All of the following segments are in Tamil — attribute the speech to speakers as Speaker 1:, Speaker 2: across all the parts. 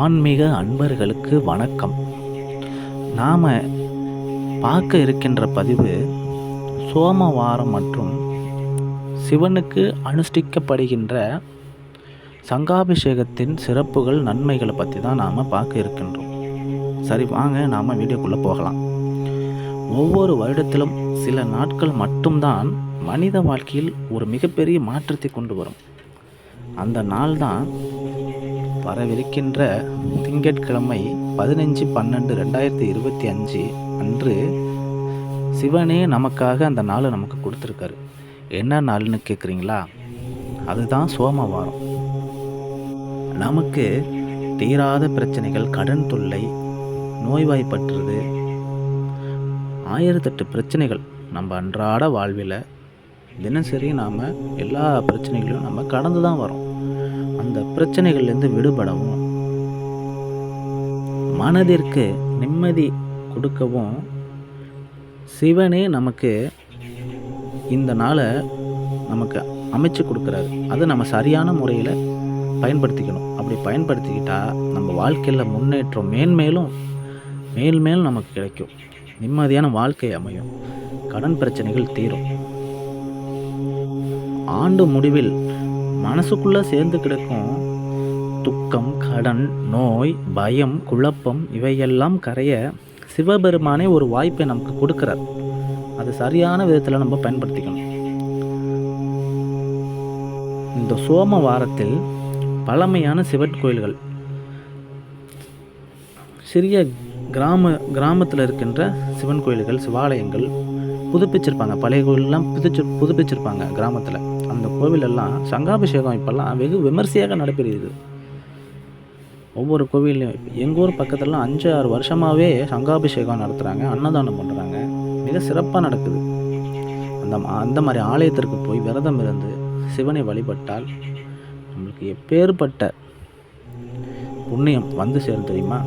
Speaker 1: ஆன்மீக அன்பர்களுக்கு வணக்கம். நாம் பார்க்க இருக்கின்ற பதிவு சோமவாரம் மற்றும் சிவனுக்கு அனுஷ்டிக்கப்படுகின்ற சங்காபிஷேகத்தின் சிறப்புகள் நன்மைகளை பற்றி தான் நாம் பார்க்க இருக்கின்றோம். சரி வாங்க நாம் வீடியோக்குள்ளே போகலாம். ஒவ்வொரு வருடத்திலும் சில நாட்கள் மட்டும்தான் மனித வாழ்க்கையில் ஒரு மிகப்பெரிய மாற்றத்தை கொண்டு வரும். அந்த நாள் தான் வரவிருக்கின்ற திங்கட்கிழமை பதினஞ்சு பன்னெண்டு ரெண்டாயிரத்தி இருபத்தி அஞ்சு அன்று சிவனே நமக்காக அந்த நாளை நமக்கு கொடுத்துருக்காரு. என்ன நாள்னு கேட்குறீங்களா அதுதான் சோமவாரம் நமக்கு தீராத பிரச்சனைகள் கடன் தொல்லை நோய்வாய்ப்பற்றுறது ஆயிரத்தெட்டு பிரச்சனைகள் நம்ம அன்றாட வாழ்வில். தினசரி நாம் எல்லா பிரச்சனைகளையும் நம்ம கடந்து தான் வரோம் அந்த பிரச்சனைகள்லேருந்து விடுபடவும். மனதிற்கு நிம்மதி கொடுக்கவும் சிவனே நமக்கு இந்த நாளை நமக்கு அமைச்சு கொடுக்குறாரு. அதை நம்ம சரியான முறையில் பயன்படுத்திக்கணும். அப்படி பயன்படுத்திக்கிட்டால் நம்ம வாழ்க்கையில் முன்னேற்றம் மேன்மேலும் மேல்மேலும் நமக்கு கிடைக்கும். நிம்மதியான வாழ்க்கை அமையும். கடன் பிரச்சனைகள் தீரும். ஆண்டு முடிவில் மனசுக்குள்ளே சேர்ந்து கிடக்கும் துக்கம் கடன் நோய் பயம் குழப்பம் இவையெல்லாம் கரைய சிவபெருமானே ஒரு வாய்ப்பை நமக்கு கொடுக்குறார். அது சரியான விதத்தில் நம்ம பயன்படுத்திக்கணும். இந்த சோம வாரத்தில் பழமையான சிவன் கோயில்கள் சிறிய கிராம கிராமத்தில் இருக்கின்ற சிவன் கோயில்கள் சிவாலயங்கள் புதுப்பிச்சிருப்பாங்க. பழைய கோயிலெலாம் புதுச்சு புதுப்பிச்சிருப்பாங்க கிராமத்தில். அந்த கோவிலெல்லாம் சங்காபிஷேகம் இப்போல்லாம் வெகு விமர்சையாக நடைபெறுகிறது. ஒவ்வொரு கோவிலையும் எங்கள் ஊர் பக்கத்துலலாம் அஞ்சு ஆறு வருஷமாகவே சங்காபிஷேகம் நடத்துகிறாங்க அன்னதானம் பண்ணுறாங்க மிக சிறப்பாக நடக்குது. அந்த அந்த மாதிரி ஆலயத்திற்கு போய் விரதம் இருந்து சிவனை வழிபட்டால் நம்மளுக்கு எப்பேற்பட்ட புண்ணியம் வந்து சேரும் தெரியுமா?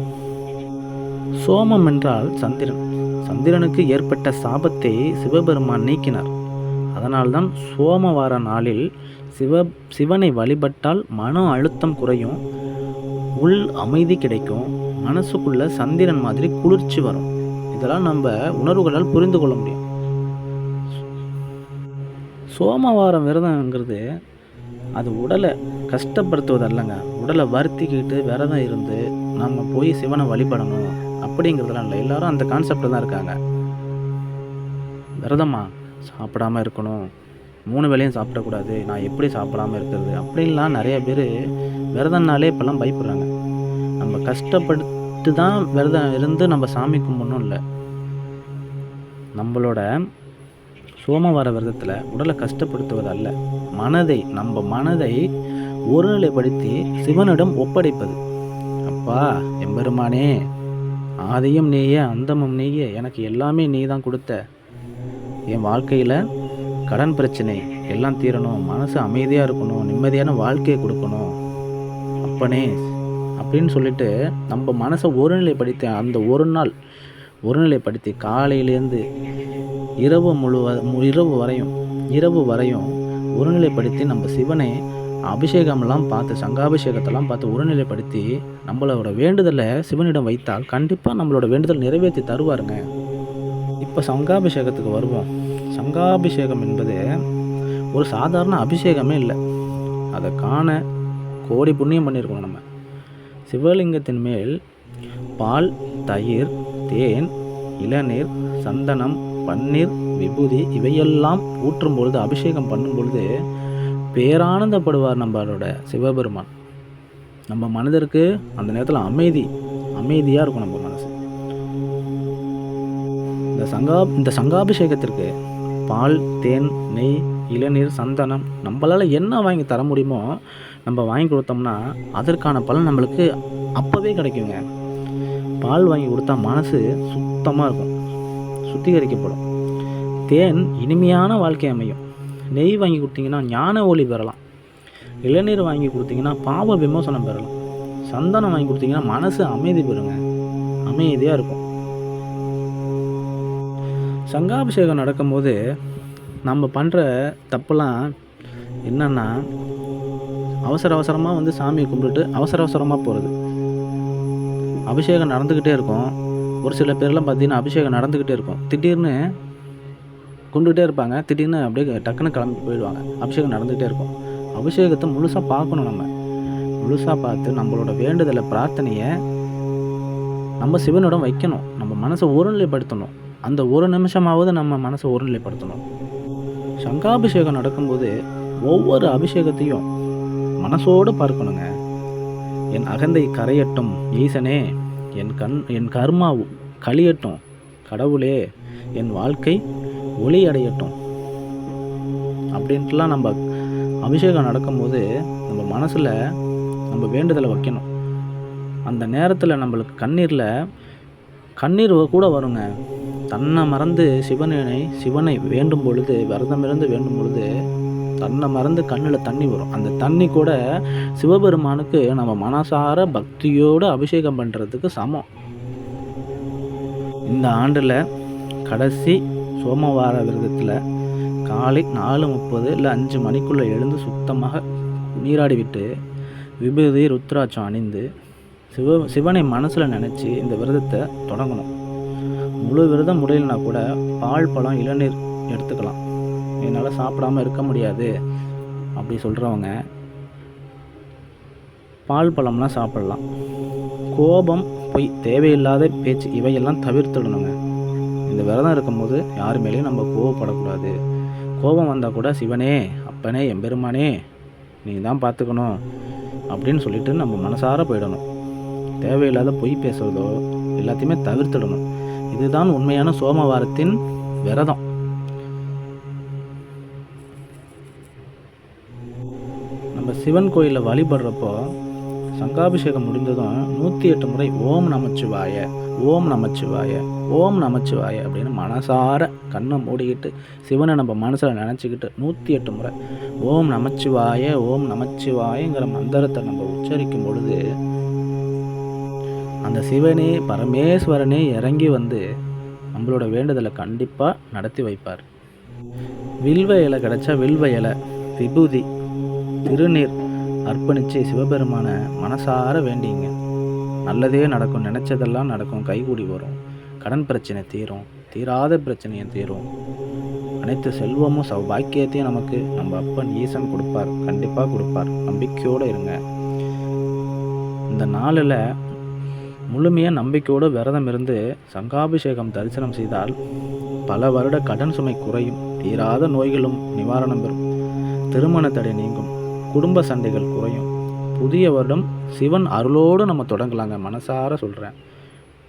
Speaker 1: சோமம் என்றால் சந்திரன். சந்திரனுக்கு ஏற்பட்ட சாபத்தை சிவபெருமான் நீக்கினார். அதனால்தான் சோமவார நாளில் சிவ சிவனை வழிபட்டால் மன அழுத்தம் குறையும் உள் அமைதி கிடைக்கும் மனசுக்குள்ள சந்திரன் மாதிரி குளிர்ச்சி வரும். இதெல்லாம் நம்ம உணர்வுகளால் புரிந்து கொள்ள முடியும். சோமவாரம் விரதம்ங்கிறது அது உடலை கஷ்டப்படுத்துவது அல்லங்க. உடலை வருத்திக்கிட்டு விரதம் இருந்து நம்ம போய் சிவனை வழிபடணும் அப்படிங்கிறதுலாம் இல்லை எல்லாரும் அந்த கான்செப்டில் தான் இருக்காங்க. விரதமா? சாப்பிடாம இருக்கணும். மூணு வேளையும் சாப்பிடக்கூடாது. நான் எப்படி சாப்பிடாம இருக்கிறது? அப்படின்லாம் நிறைய பேர் விரதம்னாலே இப்போல்லாம் பயப்படுறாங்க. நம்ம கஷ்டப்பட்டு தான் விரதம் இருந்து நம்ம சாமி கும்பிடணும் இல்லை. நம்மளோட சோமவார விரதத்தில் உடலை கஷ்டப்படுத்துவது அல்ல. மனதை நம்ம மனதை ஒருநிலைப்படுத்தி சிவனிடம் ஒப்படைப்பது. அப்பா எம்பெருமானே ஆதியும் நீயே அந்தமும் நீயே எனக்கு எல்லாமே நீ தான் கொடுத்த. என் வாழ்க்கையில் கடன் பிரச்சனை எல்லாம் தீரணும் மனசு அமைதியாக இருக்கணும் நிம்மதியான வாழ்க்கையை கொடுக்கணும். அப்பனே அப்படின்னு சொல்லிட்டு நம்ம மனசை ஒருநிலைப்படுத்தி அந்த ஒரு நாள் ஒருநிலைப்படுத்தி காலையிலேருந்து இரவு முழுவ இரவு வரையும் இரவு வரையும் ஒருநிலைப்படுத்தி நம்ம சிவனை அபிஷேகம்லாம் பார்த்து சங்காபிஷேகத்தெல்லாம் பார்த்து ஒருநிலைப்படுத்தி நம்மளோட வேண்டுதலை சிவனிடம் வைத்தால் கண்டிப்பாக நம்மளோட வேண்டுதல் நிறைவேற்றி தருவாருங்க. இப்போ சங்காபிஷேகத்துக்கு வருவோம். சங்காபிஷேகம் என்பது ஒரு சாதாரண அபிஷேகமே இல்லை. அதை காண கோடி புண்ணியம் பண்ணியிருக்கோம் நம்ம. சிவலிங்கத்தின் மேல் பால் தயிர் தேன் இளநீர் சந்தனம் பன்னீர் விபூதி இவையெல்லாம் ஊற்றும் பொழுது அபிஷேகம் பண்ணும் பொழுது பேரானந்தப்படுவார் நம்மளோட சிவபெருமான். நம்ம மனதிற்கு அந்த நேரத்தில் அமைதி அமைதியாக இருக்கும் நம்ம மனசு. இந்த சங்கா இந்த சங்காபிஷேகத்திற்கு பால் தேன் நெய் இளநீர் சந்தனம் நம்மளால் என்ன வாங்கி தர முடியுமோ நம்ம வாங்கி கொடுத்தோம்னா அதற்கான பலன் நம்மளுக்கு அப்போவே கிடைக்குங்க. பால் வாங்கி கொடுத்தா மனசு சுத்தமாக இருக்கும். சுத்திகரிக்கப்படும். தேன் இனிமையான வாழ்க்கை அமையும். நெய் வாங்கி கொடுத்தீங்கன்னா ஞான ஒளி பெறலாம். இளநீர் வாங்கி கொடுத்தீங்கன்னா பாவ விமோசனம் பெறலாம். சந்தனம் வாங்கி கொடுத்தீங்கன்னா மனசு அமைதி பெறுங்க. அமைதியாக இருக்கும். சங்காபிஷேகம் நடக்கும்போது நம்ம பண்ணுற தப்புலாம் என்னென்னா அவசர அவசரமாக வந்து சாமியை கும்பிட்டு அவசர அவசரமாக போகிறது அபிஷேகம் நடந்துக்கிட்டே இருக்கும். ஒரு சில பேர்லாம் பார்த்தீங்கன்னா அபிஷேகம் நடந்துக்கிட்டே இருக்கும். திடீர்னு கொண்டுகிட்டே இருப்பாங்க. திடீர்னு அப்படியே டக்குன்னு கிளம்பி போயிடுவாங்க. அபிஷேகம் நடந்துகிட்டே இருக்கும். அபிஷேகத்தை முழுசாக பார்க்கணும் நம்ம. முழுசாக பார்த்து நம்மளோட வேண்டுதலை பிரார்த்தனையை நம்ம சிவனிடம் வைக்கணும். நம்ம மனசை ஒருநிலைப்படுத்தணும். அந்த ஒரு நிமிஷமாவது நம்ம மனசை ஒருநிலைப்படுத்தணும். சங்காபிஷேகம் நடக்கும்போது ஒவ்வொரு அபிஷேகத்தையும் மனசோடு பார்க்கணுங்க. என் அகந்தை கரையட்டும் ஈசனே. என் கண் என் கர்மா கழியட்டும் கடவுளே. என் வாழ்க்கை ஒளி அடையட்டும் அப்படின்ட்டுலாம் நம்ம அபிஷேகம் நடக்கும்போது நம்ம மனசில் நம்ம வேண்டுதலை வைக்கணும். அந்த நேரத்தில் நம்மளுக்கு கண்ணீரில் கண்ணீர் கூட வருங்க. தன்னை மறந்து சிவனை சிவனை வேண்டும் பொழுது விரதமிருந்து வேண்டும் பொழுது தன்னை மறந்து கண்ணில் தண்ணி வரும். அந்த தண்ணி கூட சிவபெருமானுக்கு நம்ம மனசார பக்தியோடு அபிஷேகம் பண்ணுறதுக்கு சமம். இந்த ஆண்டில் கடைசி சோமவார விரதத்தில் காலை நாலு முப்பது இல்லை அஞ்சு மணிக்குள்ளே எழுந்து சுத்தமாக நீராடி விட்டு விபூதி ருத்ராட்சம் அணிந்து சிவ சிவனை மனசில் நினச்சி இந்த விரதத்தை தொடங்கணும். முழு விரதம் முடியலனா கூட பால் பழம் இளநீர் எடுத்துக்கலாம். என்னால் சாப்பிடாம இருக்க முடியாது அப்படி சொல்கிறவங்க பால் பழம்லாம் சாப்பிடலாம். கோபம் பொய் தேவையில்லாத பேச்சு இவையெல்லாம் தவிர்த்துடணுங்க. இந்த விரதம் இருக்கும்போது யார் மேலேயும் நம்ம கோவப்படக்கூடாது. கோபம் வந்தால் கூட சிவனே அப்பனே எம்பெருமானே நீ தான் பார்த்துக்கணும் அப்படின்னு சொல்லிட்டு நம்ம மனசார போயிடணும். தேவையில்லாத பொய் பேசுறதோ எல்லாத்தையுமே தவிர்த்துடணும். இதுதான் உண்மையான சோமவாரத்தின் விரதம். நம்ம சிவன் கோயிலில் வழிபடுறப்போ சங்காபிஷேகம் முடிந்ததும் நூற்றி எட்டு முறை ஓம் நமச்சிவாய ஓம் நமச்சிவாய ஓம் நமச்சிவாய அப்படின்னு மனசார கண்ணை மூடிக்கிட்டு சிவனை நம்ம மனசில் நினச்சிக்கிட்டு நூற்றி எட்டு முறை ஓம் நமச்சிவாய ஓம் நமச்சிவாயங்கிற மந்திரத்தை நம்ம உச்சரிக்கும் பொழுது அந்த சிவனே பரமேஸ்வரனே இறங்கி வந்து நம்மளோட வேண்டுதலை கண்டிப்பாக நடத்தி வைப்பார். வில்வ இலை கிடச்சா வில்வ இலை விபூதி திருநீர் அர்ப்பணித்து சிவபெருமான மனசார வேண்டிங்க. நல்லதே நடக்கும் நினச்சதெல்லாம் நடக்கும் கைகூடி வரும். கடன் பிரச்சனை தீரும் தீராத பிரச்சனையும் தீரும். அனைத்து செல்வமும் சௌபாக்கியத்தையும் நமக்கு நம்ம அப்பன் ஈசன் கொடுப்பார் கண்டிப்பாக கொடுப்பார். நம்பிக்கையோடு இருங்க. இந்த நாளில் முழுமையாக நம்பிக்கையோடு விரதம் இருந்து சங்காபிஷேகம் தரிசனம் செய்தால் பல வருட கடன் சுமை குறையும். தீராத நோய்களும் நிவாரணம் பெறும். திருமண தடை நீங்கும். குடும்ப சண்டைகள் குறையும். புதிய வருடம் சிவன் அருளோடு நம்ம தொடங்கலாங்க மனசார சொல்கிறேன்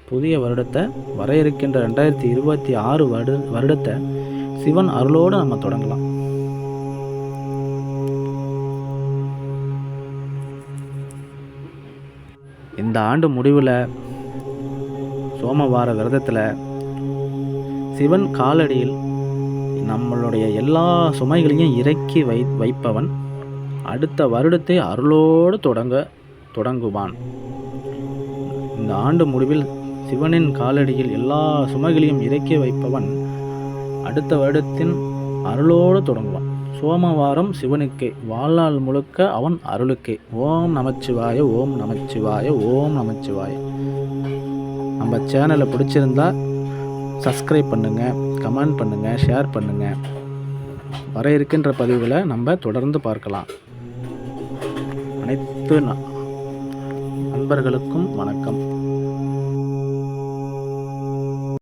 Speaker 1: புதிய வருடத்தை வர இருக்கின்ற ரெண்டாயிரத்தி இருபத்தி ஆறு வருட வருடத்தை சிவன் அருளோடு நம்ம தொடங்கலாம். இந்த ஆண்டு முடிவில் சோமவார விரதத்தில் சிவன் காலடியில் நம்மளுடைய எல்லா சுமைகளையும் இறக்கி வை வைப்பவன் அடுத்த வருடத்தை அருளோடு தொடங்க தொடங்குவான். இந்த ஆண்டு முடிவில் சிவனின் காலடியில் எல்லா சுமைகளையும் இறக்கி வைப்பவன் அடுத்த வருடத்தின் அருளோடு தொடங்குவான். சோமவாரம் சிவனுக்கே வாழ்நாள் முழுக்க அவன் அருளுக்கே. ஓம் நமச்சிவாய ஓம் நமச்சிவாய ஓம் நமச்சிவாய. நம்ம சேனலை பிடிச்சிருந்தா சப்ஸ்கிரைப் பண்ணுங்கள் கமெண்ட் பண்ணுங்கள் ஷேர் பண்ணுங்கள் வர இருக்கின்ற பதிவுகளை நம்ம தொடர்ந்து பார்க்கலாம். அனைத்து ந- நண்பர்களுக்கும் வணக்கம்.